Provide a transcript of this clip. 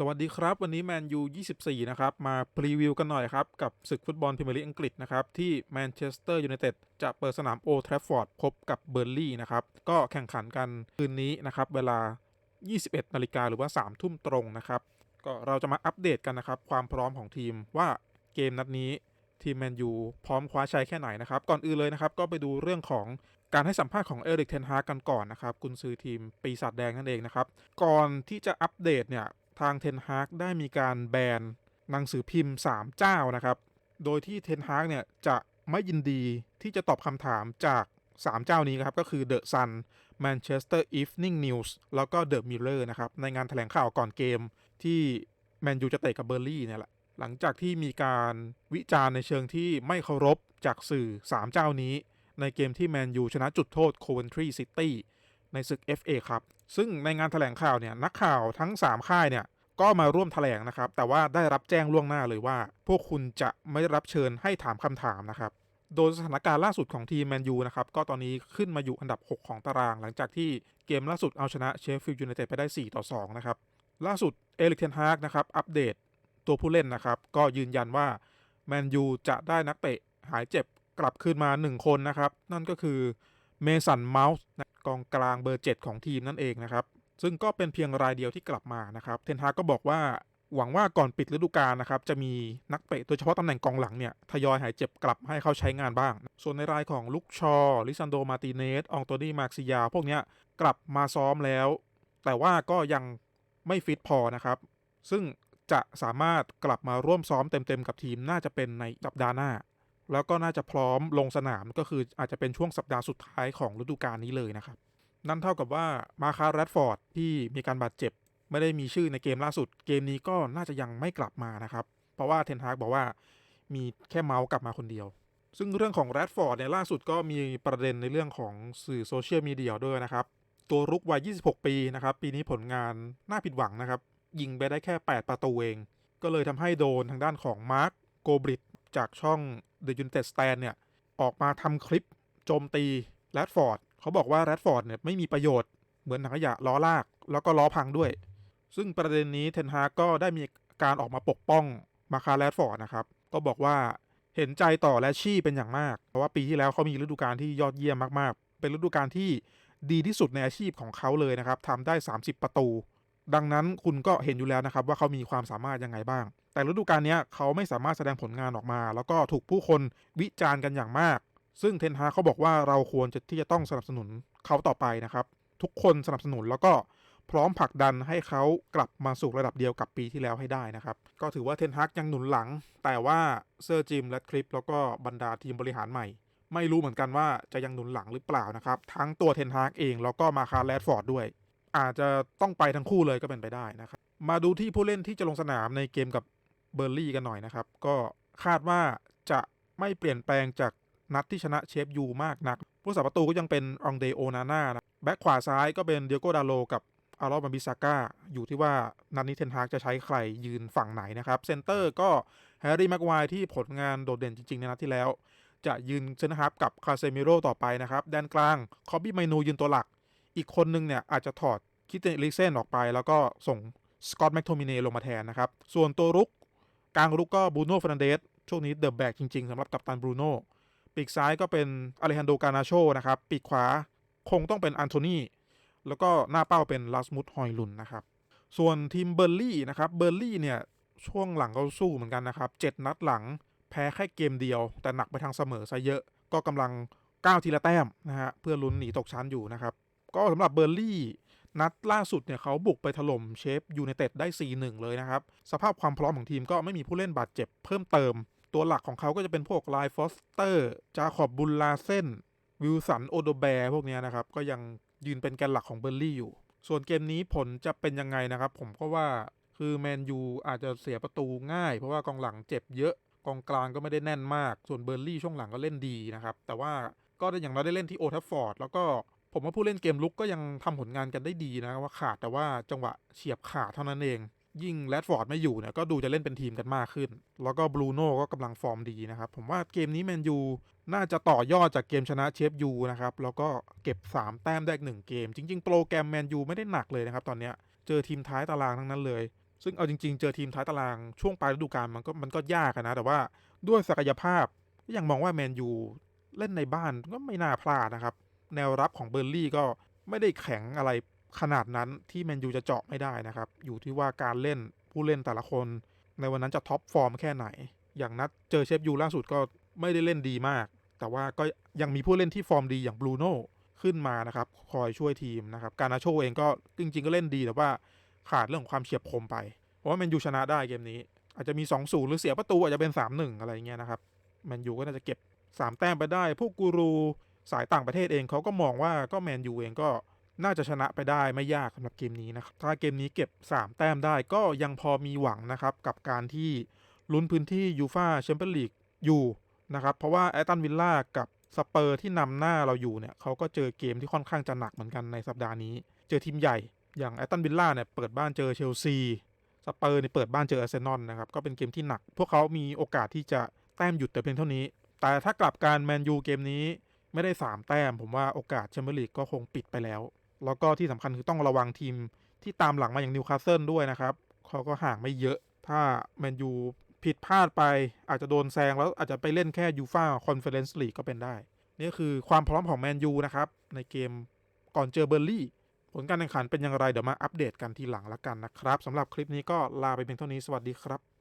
สวัสดีครับ วันนี้แมนยู 24 นะครับ มาพรีวิวกันหน่อยครับ กับศึกฟุตบอลพรีเมียร์ลีกอังกฤษนะครับ ที่แมนเชสเตอร์ยูไนเต็ดจะเปิดสนามโอทราฟฟอร์ดพบกับเบอร์ลี่นะครับ ก็แข่งขันกันคืนนี้นะครับ เวลา 21 นาฬิกาหรือว่า 3 ทุ่มตรงนะครับ ก็เราจะมาอัปเดตกันนะครับ ความพร้อมของทีมว่าเกมนัดนี้ทีมแมนยูพร้อมคว้าชัยแค่ไหนนะครับ ก่อนอื่นเลยนะครับ ก็ไปดูเรื่องของการให้สัมภาษณ์ของเอริกเทนฮากันก่อนนะครับกุนซือทีมปีศาจแดงนั่นเองนะครับ ก่อนที่จะอัปเดตเนี่ย ทางเทนฮากได้มีการแบนหนังสือพิมพ์ 3 เจ้านะครับ โดยที่เทนฮากเนี่ยจะไม่ยินดีที่จะตอบคำถามจาก 3 เจ้านี้ครับก็คือ The Sun Manchester Evening News แล้วก็ The Mirror นะครับ ในงานแถลงข่าวก่อนเกมที่แมนยูจะเตะกับเบอร์ลี่เนี่ยแหละ หลังจากที่มีการวิจารณ์ในเชิงที่ไม่เคารพจากสื่อ 3 เจ้านี้ ในเกมที่แมนยูชนะจุดโทษ Coventry City ในศึก FA ครับ ซึ่งในงานถแถลงข่าวเนี่ยนักข่าวทั้ง 3 ค่ายเนี่ย ก็มาร่วมแถลงนะครับ แต่ว่าได้รับแจ้งล่วงหน้าเลยว่า พวกคุณจะไม่รับเชิญให้ถามคำถามนะครับ โดยสถานการณ์ล่าสุดของทีมแมนยูนะครับ ก็ตอนนี้ขึ้นมาอยู่อันดับ 6 ของตาราง หลังจากที่เกมล่าสุดเอาชนะเชฟฟิลด์ยูไนเต็ดไปได้ 4 ต่อ 2 นะครับ ล่าสุดเอลิกเทนฮากนะครับอัปเดตตัวผู้เล่นนะครับ ก็ยืนยันว่าแมนยูจะได้นักเตะหายเจ็บกลับคืนมา 1 คนนะครับ นั่นก็คือเมสันเมาส์กองกลางเบอร์ 7 ของทีมนั่นเองนะครับ ซึ่งก็เป็นเพียงรายเดียวที่กลับมานะครับเทนฮากก็บอกว่าหวังว่าก่อนปิดฤดูกาลนะครับจะมีนักเตะโดยเฉพาะตำแหน่งกองหลังเนี่ยทยอยหายเจ็บกลับให้เขาใช้งานบ้าง ส่วนในรายของลุกชอ ลิซันโด มาติเนส อองโตนี่มาร์ซิยา พวกเนี้ยกลับมาซ้อมแล้ว แต่ว่าก็ยังไม่ฟิตพอนะครับ ซึ่งจะสามารถกลับมาร่วมซ้อมเต็มๆกับทีมน่าจะเป็นในสัปดาห์หน้า แล้วก็น่าจะพร้อมลงสนามก็คืออาจจะเป็นช่วงสัปดาห์สุดท้ายของฤดูกาลนี้เลยนะครับ นั่นเท่ากับว่ามาคาแรดฟอร์ดที่มีการบาดเจ็บ ไม่ได้มีชื่อในเกมล่าสุด เกมนี้ก็น่าจะยังไม่กลับมานะครับ เพราะว่าเทนฮากบอกว่ามีแค่เมาส์กลับมาคนเดียว ซึ่งเรื่องของแรดฟอร์ดเนี่ยล่าสุดก็มีประเด็นในเรื่องของสื่อโซเชียลมีเดียด้วยนะครับ ตัวรุกวัย 26 ปีนะครับ ปีนี้ผลงานน่าผิดหวังนะครับ ยิงไปได้แค่ 8 ประตูเอง ก็เลยทำให้โดนทางด้านของมาร์คโกบริดจากช่อง The United Stand เนี่ยออกมาทำคลิปโจมตีแรดฟอร์ด เขาบอกว่าแรดฟอร์ดเนี่ยไม่มีประโยชน์เหมือนถังขยะล้อลาก แล้วก็ล้อพังด้วย ซึ่งประเด็นนี้เทนฮากก็ได้มีการออกมาปกป้องมาคาแรดฟอร์ดนะครับ ก็บอกว่าเห็นใจต่อแลชี่เป็นอย่างมาก เพราะว่าปีที่แล้วเขามีฤดูกาลที่ยอดเยี่ยมมากๆ เป็นฤดูกาลที่ดีที่สุดในอาชีพของเขาเลยนะครับทำได้ 30 ประตู ดังนั้นคุณก็เห็นอยู่แล้วนะครับว่าเขามีความสามารถยังไงบ้าง แต่ฤดูกาลนี้เขาไม่สามารถแสดงผลงานออกมา แล้วก็ถูกผู้คนวิจารณ์กันอย่างมาก ซึ่งเทนฮาเขาบอกว่าเราควรจะที่จะต้องสนับสนุนเขาต่อไปนะครับ ทุกคนสนับสนุนแล้วก็พร้อมผลักดันให้เขากลับมาสู่ระดับเดียวกับปีที่แล้วให้ได้นะครับ ก็ถือว่าเทนฮากยังหนุนหลัง แต่ว่าเซอร์จิมและคลิปแล้วก็บรรดาทีมบริหารใหม่ ไม่รู้เหมือนกันว่าจะยังหนุนหลังหรือเปล่านะครับ ทั้งตัวเทนฮากเองแล้วก็มาคาแรดฟอร์ดด้วย อาจจะต้องไปทั้งคู่เลยก็เป็นไปได้นะครับ มาดูที่ผู้เล่นที่จะลงสนามในเกมกับเบอร์ลี่กันหน่อยนะครับ ก็คาดว่าจะไม่เปลี่ยนแปลงจาก นัดที่ชนะเชฟยูมากนัก ผู้สาประตูก็ยังเป็นองเดโอนาน่านะแบ็คขวาซ้ายก็เป็นเดียโกดาโลกับอารอมาบิซาก้าอยู่ที่ว่านัดนี้เทนฮากจะใช้ใครยืนฝั่งไหนนะครับเซนเตอร์ก็แฮร์รี่แม็กควายที่ผลงานโดดเด่นจริง ๆ ในนัดที่แล้ว จะยืนเซนฮับกับคาเซมิโร่ต่อไปนะครับแดนกลางคอบบี้ไมนูยืนตัวหลัก อีกคนนึงเนี่ยอาจจะถอดคิเตนลิเซนออกไป แล้วก็ส่งสกอตแมคโทมิเนลงมาแทนนะครับส่วนตัวรุกกลางรุกก็บูโน่ฟรนันเดสช่วงนี้เดอะแบกจริง ๆสำหรับกัปตันบรูโน่ ปีกซ้ายก็เป็นอเลฮันโดกานาโชนะครับ ปีกขวาคงต้องเป็นอันโทนีแล้วก็หน้าเป้าเป็นลาสมุดฮอยลุนนะครับ ส่วนทีมเบอร์ลี่นะครับ เบอร์ลี่เนี่ยช่วงหลังก็สู้เหมือนกันนะครับเจ็ดนัดหลังแพ้แค่เกมเดียว แต่หนักไปทางเสมอซะเยอะ ก็กำลังก้าวทีละแต้มนะฮะเพื่อลุ้นหนีตกชั้นอยู่นะครับ ก็สำหรับเบอร์ลี่นัดล่าสุดเนี่ยเขาบุกไปถล่มเชฟยูไนเต็ดได้ 4-1 เลยนะครับ สภาพความพร้อมของทีมก็ไม่มีผู้เล่นบาดเจ็บเพิ่มเติม ตัวหลักของเขาก็จะเป็นพวกไลฟอสเตอร์ จาขอบบุลลาเซนวิลสัน โอโดแบร์พวกนี้นะครับ ก็ยังยืนเป็นแกนหลักของเบอร์ลี่อยู่ ส่วนเกมนี้ผลจะเป็นยังไงนะครับ ผมก็ว่าคือแมนยูอาจจะเสียประตูง่าย เพราะว่ากองหลังเจ็บเยอะ กองกลางก็ไม่ได้แน่นมาก ส่วนเบอร์ลี่ช่วงหลังก็เล่นดีนะครับ แต่ว่าก็อย่างเราได้เล่นที่โอทัฟฟอร์ด แล้วก็ผมว่าผู้เล่นเกมลุกก็ยังทำผลงานกันได้ดีนะว่าขาดแต่ว่าจังหวะเฉียบขาดเท่านั้นเอง ยิ่งแรดฟอร์ดไม่อยู่เนี่ยก็ดูจะเล่นเป็นทีมกันมากขึ้น แล้วก็บรูโน่ก็กำลังฟอร์มดีนะครับ ผมว่าเกมนี้แมนยูน่าจะต่อยอดจากเกมชนะเชฟยูนะครับ แล้วก็เก็บ 3 แต้มได้หนึ่งเกม จริง ๆ โปรแกรมแมนยูไม่ได้หนักเลยนะครับ ตอนเนี้ยเจอทีมท้ายตารางทั้งนั้นเลย ซึ่งเอาจริง ๆ เจอทีมท้ายตารางช่วงปลายฤดูกาลมันก็มันก็ยากนะ แต่ว่าด้วยศักยภาพยังมองว่าแมนยูเล่นในบ้านก็ไม่น่าพลาดนะครับ แนวรับของเบอร์ลี่ก็ไม่ได้แข็งอะไร ขนาดนั้นที่แมนยูจะเจาะไม่ได้นะครับ อยู่ที่ว่าการเล่นผู้เล่นแต่ละคน ในวันนั้นจะท็อปฟอร์มแค่ไหน อย่างนัดเจอเชฟยูล่าสุดก็ไม่ได้เล่นดีมาก แต่ว่าก็ยังมีผู้เล่นที่ฟอร์มดีอย่างบรูโน่ขึ้นมานะครับ คอยช่วยทีมนะครับ การนาโชเองก็จริง ๆ ก็เล่นดีแต่ว่าขาดเรื่องของความเฉียบคมไป เพราะว่าแมนยูชนะได้เกมนี้ อาจจะมี 2-0 หรือเสียประตูอาจจะเป็น 3-1 อะไรเงี้ยนะครับแมนยูก็น่าจะเก็บ 3 แต้มไปได้ พวกกูรูสายต่างประเทศเองเขาก็มองว่าก็แมนยูเองก็ น่าจะชนะไปได้ไม่ยากสำหรับเกมนี้นะครับถ้าเกมนี้เก็บ 3 แต้มได้ก็ยังพอมีหวังนะครับกับการที่ลุ้นพื้นที่ยูฟาแชมเปี้ยนลีกอยู่นะครับเพราะว่าแอตันวิลล่ากับสเปอร์ที่นำหน้าเราอยู่เนี่ยเขาก็เจอเกมที่ค่อนข้างจะหนักเหมือนกันในสัปดาห์นี้ เจอทีมใหญ่อย่างแอตตันวิลล่าเนี่ยเปิดบ้านเจอเชลซีสเปอร์เนี่ยเปิดบ้านเจออาร์เซนอลนะครับก็เป็นเกมที่หนัก พวกเขามีโอกาสที่จะแต้มหยุดแต่เพียงเท่านี้ แต่ถ้ากลับการแมนยูเกมนี้ไม่ได้ 3 แต้ม ผมว่าโอกาสแชมเปี้ยนลีกก็คงปิดไปแล้ว แล้วก็ที่สำคัญคือต้องระวังทีมที่ตามหลังมาอย่างนิวคาสเซิลด้วยนะครับเขาก็ห่างไม่เยอะ ถ้าแมนยูผิดพลาดไปอาจจะโดนแซงแล้วอาจจะไปเล่นแค่ยูฟาคอนเฟอเรนซ์ลีกก็เป็นได้ นี่คือความพร้อมของแมนยูนะครับ ในเกมก่อนเจอเบอร์ลี่ ผลการแข่งขันเป็นอย่างไรเดี๋ยวมาอัปเดตกันทีหลังละกันนะครับสำหรับคลิปนี้ก็ลาไปเพียงเท่านี้สวัสดีครับ